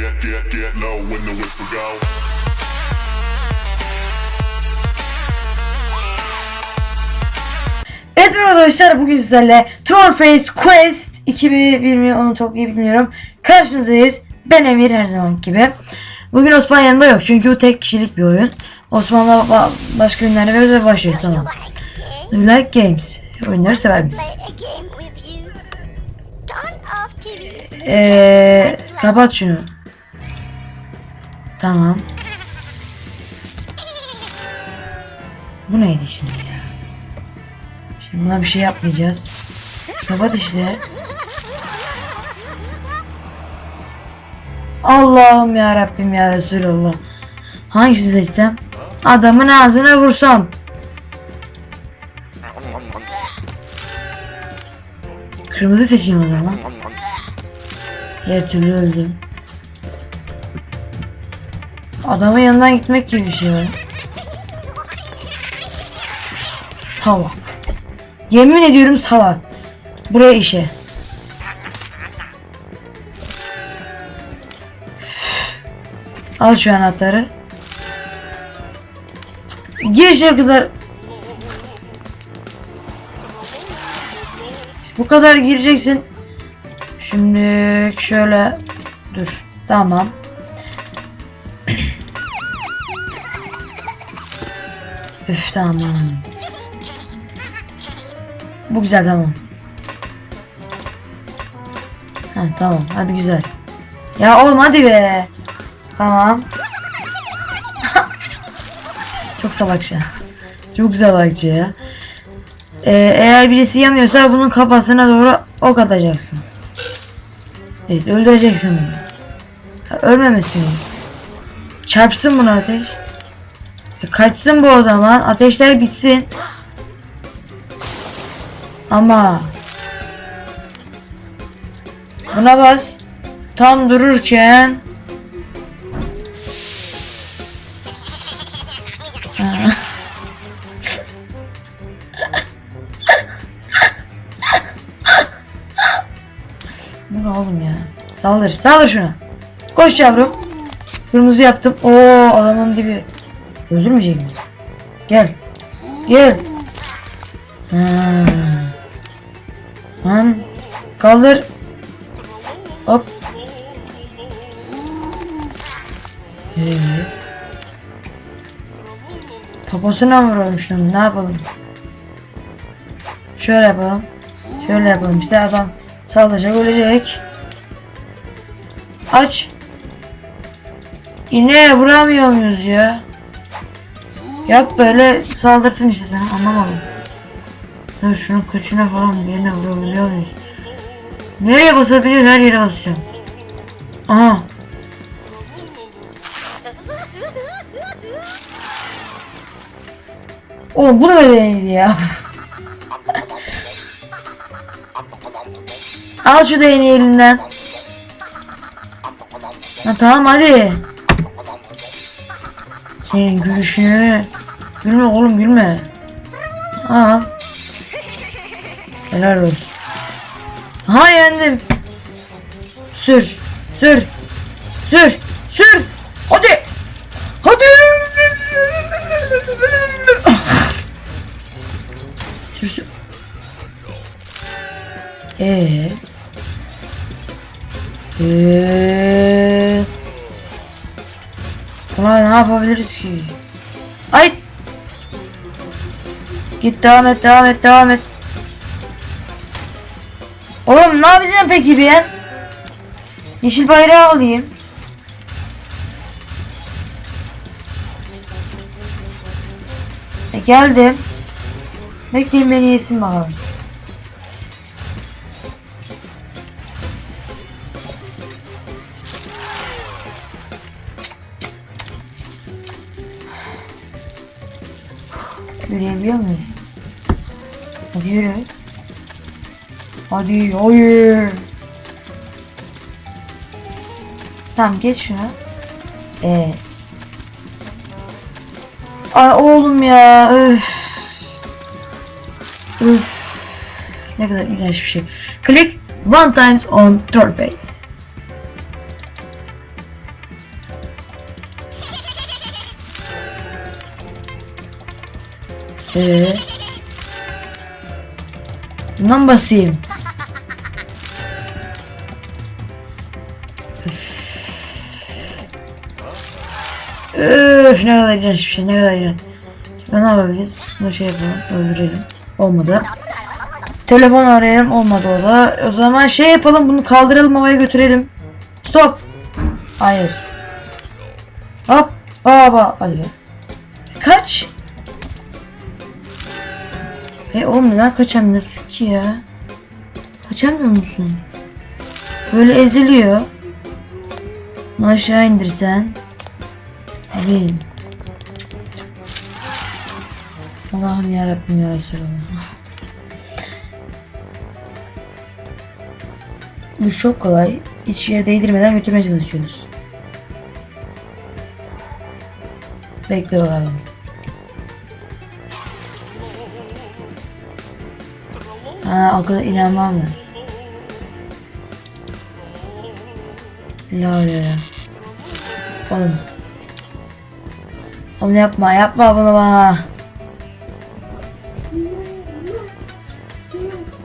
get, get, get low when the whistle go. Evet arkadaşlar bugün sizlerle Trollface Quest 2001 mi onu çok iyi bilmiyorum. Karşınızdayız. Ben Emir her zaman gibi. Bugün Osman yanında yok çünkü bu tek kişilik bir oyun. Osman'la ba- başka günlerde veririz ve başlayız tamam. We like games. Oyunları sever misin? you. Eee kapat şunu. Tamam. Bu neydi şimdi ya? Şimdi buna bir şey yapmayacağız. Kapat işte. Allah'ım ya Rabbim ya Resulallah. Hangisini seçsem? Adamın ağzına vursam. Kırmızı seçeyim o zaman. Her türlü öldüm. Adamın yanından gitmek gibi bir şey. Salak. Yemin ediyorum salak. Buraya işe. Al şu anahtarı. Gir işe kızlar. Bu kadar gireceksin. Şimdi şöyle dur. Tamam. Üf tamam. Bu güzel tamam. Ha tamam hadi güzel. Ya oğlum hadi be. Tamam. Çok salakça. Çok salakça ya. Ee, eğer birisi yanıyorsa bunun kafasına doğru ok atacaksın. Evet öldüreceksin bunu. Ölmemesin. Çarpsın bunu ateş. E, kaçsın bu o zaman. Ateşler bitsin. Ama buna bas. Tam dururken. Bu ne oğlum ya? Saldır, saldır şuna. Koş yavrum. Kırmızı yaptım. Oo adamın dibi. Öldürmeyecek mi? Gel. Gel. Ha. Lan. Kaldır. Hop. Ee, Poposuna vuralım şunu? Ne yapalım? Şöyle yapalım. Şöyle yapalım. İşte adam saldıracak ölecek. Aç. İneğe vuramıyor muyuz ya? Yap böyle saldırsın işte sen anlamadım. Dur şunun kıçına falan yerine vurabiliyor muyuz? Nereye basabilir her yere basacağım. Aha. Oğlum bu da öyleydi ya. Al şu değneği elinden. Ha, tamam hadi. Senin gülüşünü. Gülme oğlum gülme. Aa. Helal olsun. Ha yendim. Sür. Sür. Sür. Sür. Hadi. Hadi. Sür sür. Ee. Ee. Ulan ne yapabiliriz ki? Ay. Git devam et devam et devam et. Oğlum ne yapacağım peki ben? Yeşil bayrağı alayım. E geldim. Bekleyin beni yesin bakalım. Yürüyebiliyor muyuz? Hadi. Hadi hayır. Tamam geç şuna. Ee. Ay oğlum ya. Öf. Öf. Ne kadar iğrenç bir şey. Click one times on third base. Eee? Bundan basayım. Üf ne kadar iğrenç bir şey ne kadar. Şimdi ne yapabiliriz? Bunu şey yapalım öldürelim. Olmadı. Telefon arayalım olmadı o da. O zaman şey yapalım bunu kaldıralım havaya götürelim. Stop. Hayır. Hop. Aba. Hadi. Kaç. E oğlum neden kaçamıyorsun ki ya? Kaçamıyor musun? Böyle eziliyor. Bunu aşağı indirsen. Bin. Allah'ım yarabbim ya Resulallah. Bu çok kolay. Hiçbir yere değdirmeden götürmeye çalışıyoruz. Bekle bakalım. Ha o inanmam mı? La ya. Oğlum. Oğlum yapma yapma bunu bana.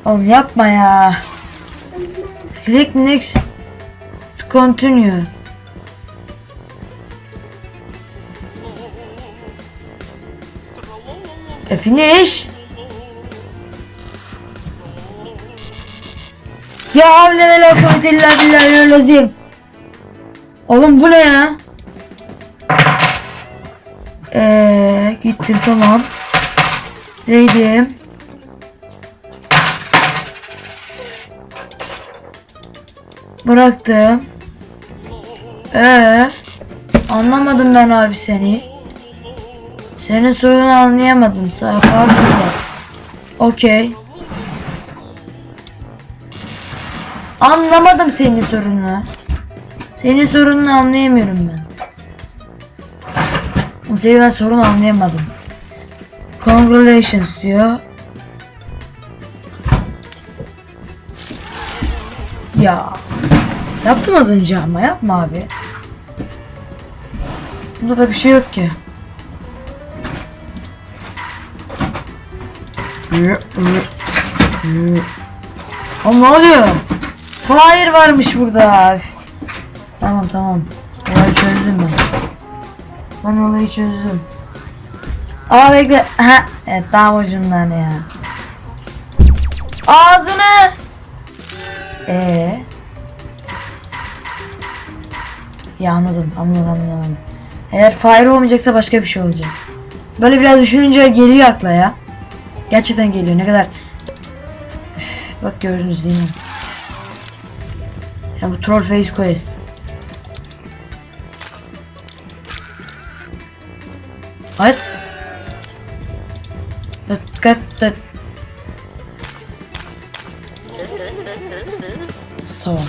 Oğlum yapma ya. Click next continue. Finish. Ya havle ve la kuvvete illa billahi. Oğlum bu ne ya? Eee gittim tamam. Değdim. Bıraktım. Ee, anlamadım ben abi seni. Senin sorunu anlayamadım. Sağ pardon. Okey. Anlamadım senin sorununu. Senin sorununu anlayamıyorum ben. Oğlum Seni ben sorun anlayamadım. Congratulations diyor. Ya. Yaptım az önce ama yapma abi. Bunda da bir şey yok ki. Oğlum ne oluyor? Hayır varmış burada. Tamam tamam. Olayı çözdüm ben. Ben olayı çözdüm. Aa bekle. Ha, evet tam ucundan ya. Ağzını. Ee. Ya anladım, anladım, anladım. Eğer fire olmayacaksa başka bir şey olacak. Böyle biraz düşününce geliyor akla ya. Gerçekten geliyor. Ne kadar... Bak gördünüz değil mi? Ya bu troll face quest. Aç. Tıt kat tıt. Salak.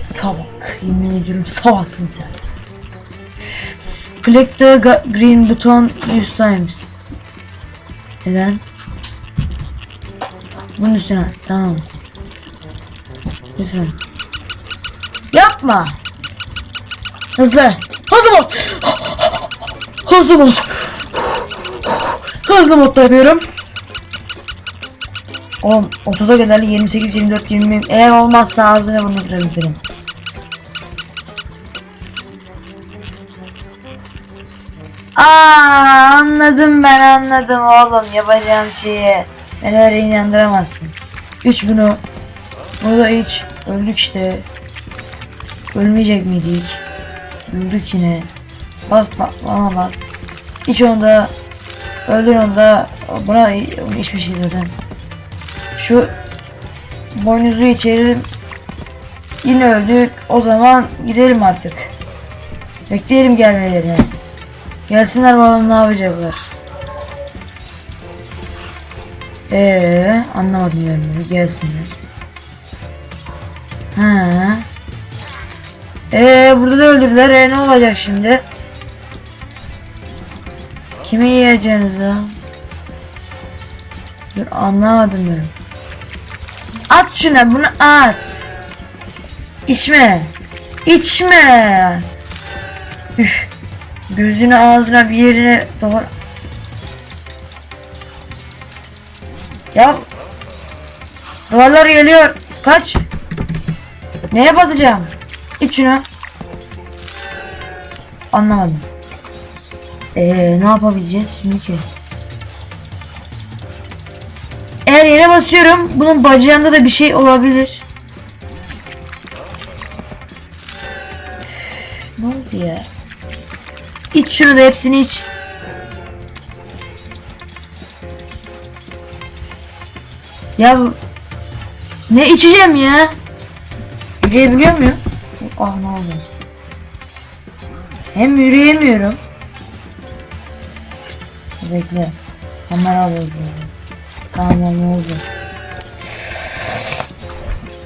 Salak. Yemin ediyorum salaksın sen. Click the green button 100 times. Neden? Bunun üstüne. Tamam. Lütfen. Yapma. Hızlı. Hızlı mod. Hızlı mod. Hızlı modda yapıyorum. Oğlum 30'a kadar 28, 24, 20 eğer olmazsa ağzına bunu kırarım senin. Aa anladım ben anladım oğlum yapacağım şeyi. Beni öyle inandıramazsın. İç bunu. Bunu da iç. Öldük işte. Ölmeyecek miydik? Öldük yine. Bas bas bana bas. İç onu da. Öldür onu da. Buna hiçbir şey zaten. Şu boynuzu içerim. Yine öldük. O zaman gidelim artık. Bekleyelim gelmelerini. Gelsinler bakalım ne yapacaklar. Ee, anlamadım ben bunu. Gelsinler. Ha. Ee, burada da öldürdüler. Ee, ne olacak şimdi? Kimi yiyeceğiniz ha? Dur anlamadım ben. At şuna bunu at. İçme. İçme. Üf. Gözüne ağzına bir yerine doğru. Ya. Duvarlar geliyor. Kaç. Neye basacağım? İç şunu. Anlamadım. Eee ne yapabileceğiz şimdi ki? Eğer yere basıyorum bunun bacağında da bir şey olabilir. Ne oldu ya? İç şunu da hepsini iç. Ya ne içeceğim ya? Yürüyebiliyor muyum? Ah ne oldu? Hem yürüyemiyorum. Bekle. Kamera bozuldu. Tamam oldu.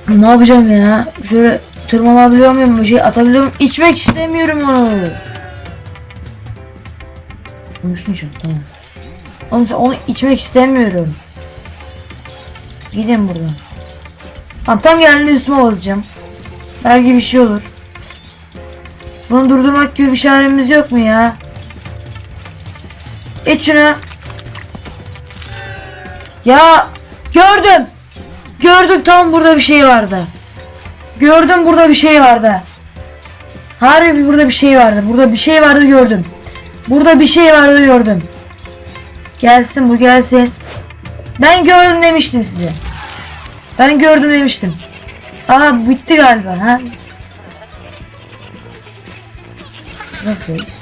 Ne yapacağım ya? Şöyle tırmanabiliyor muyum? Bir şey atabiliyor muyum? İçmek istemiyorum onu. Konuşmayacağım tamam. Oğlum onu içmek istemiyorum. Gidin buradan. Tamam tam geldiğinde üstüme basacağım. Belki bir şey olur. Bunu durdurmak gibi bir çaremiz yok mu ya? İç şunu. Ya gördüm. Gördüm tam burada bir şey vardı. Gördüm burada bir şey vardı. Harbi burada bir şey vardı. Burada bir şey vardı gördüm. Burada bir şey vardı gördüm. Gelsin bu gelsin. Ben gördüm demiştim size. Ben gördüm demiştim. Aa bitti galiba ha. Surface.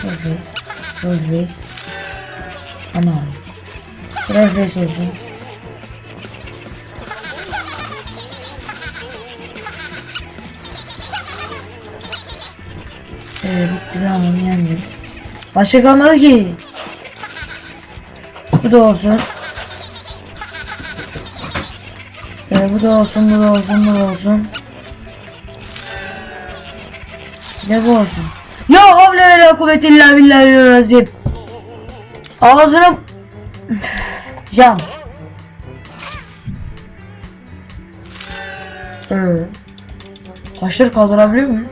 Surface. Surface. Ana. Surface olsun. Ee, bitti tamam yendim. Başka kalmadı ki. Bu da olsun. Ee, bu da olsun, bu da olsun, bu da olsun. De bu olsun. Ya havle ve la kuvvete illa billahi razim. Ağzına cam. Taşları kaldırabiliyor muyum?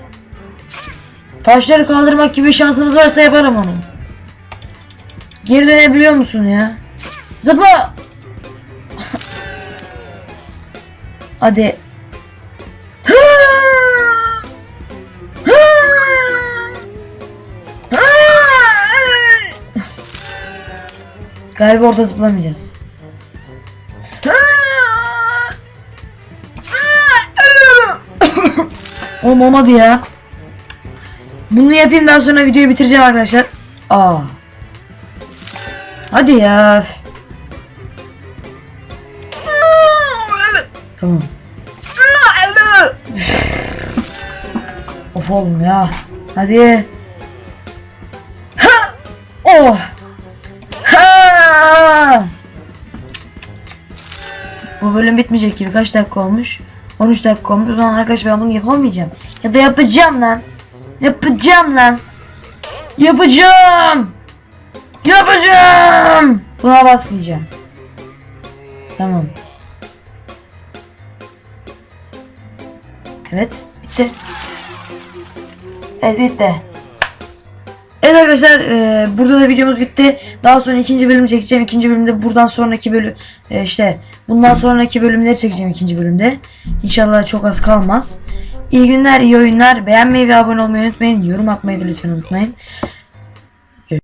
Taşları kaldırmak gibi şansımız varsa yaparım onu. Geri dönebiliyor musun ya? Zıpla! Hadi. Galiba orada zıplamayacağız. Oğlum olmadı ya. Bunu yapayım daha sonra videoyu bitireceğim arkadaşlar. Aa. Hadi ya. Tamam. of oğlum ya. Hadi. Ha! Oh. Bu bölüm bitmeyecek gibi. Kaç dakika olmuş? 13 dakika olmuş. O zaman arkadaşlar ben bunu yapamayacağım. Ya da yapacağım lan. Yapacağım lan. Yapacağım. Yapacağım. Buna basmayacağım. Tamam. Evet. Bitti. Evet bitti. Evet arkadaşlar e, burada da videomuz bitti. Daha sonra ikinci bölüm çekeceğim. İkinci bölümde buradan sonraki bölüm e, işte bundan sonraki bölümleri çekeceğim ikinci bölümde. İnşallah çok az kalmaz. İyi günler, iyi oyunlar. Beğenmeyi ve abone olmayı unutmayın. Yorum atmayı da lütfen unutmayın.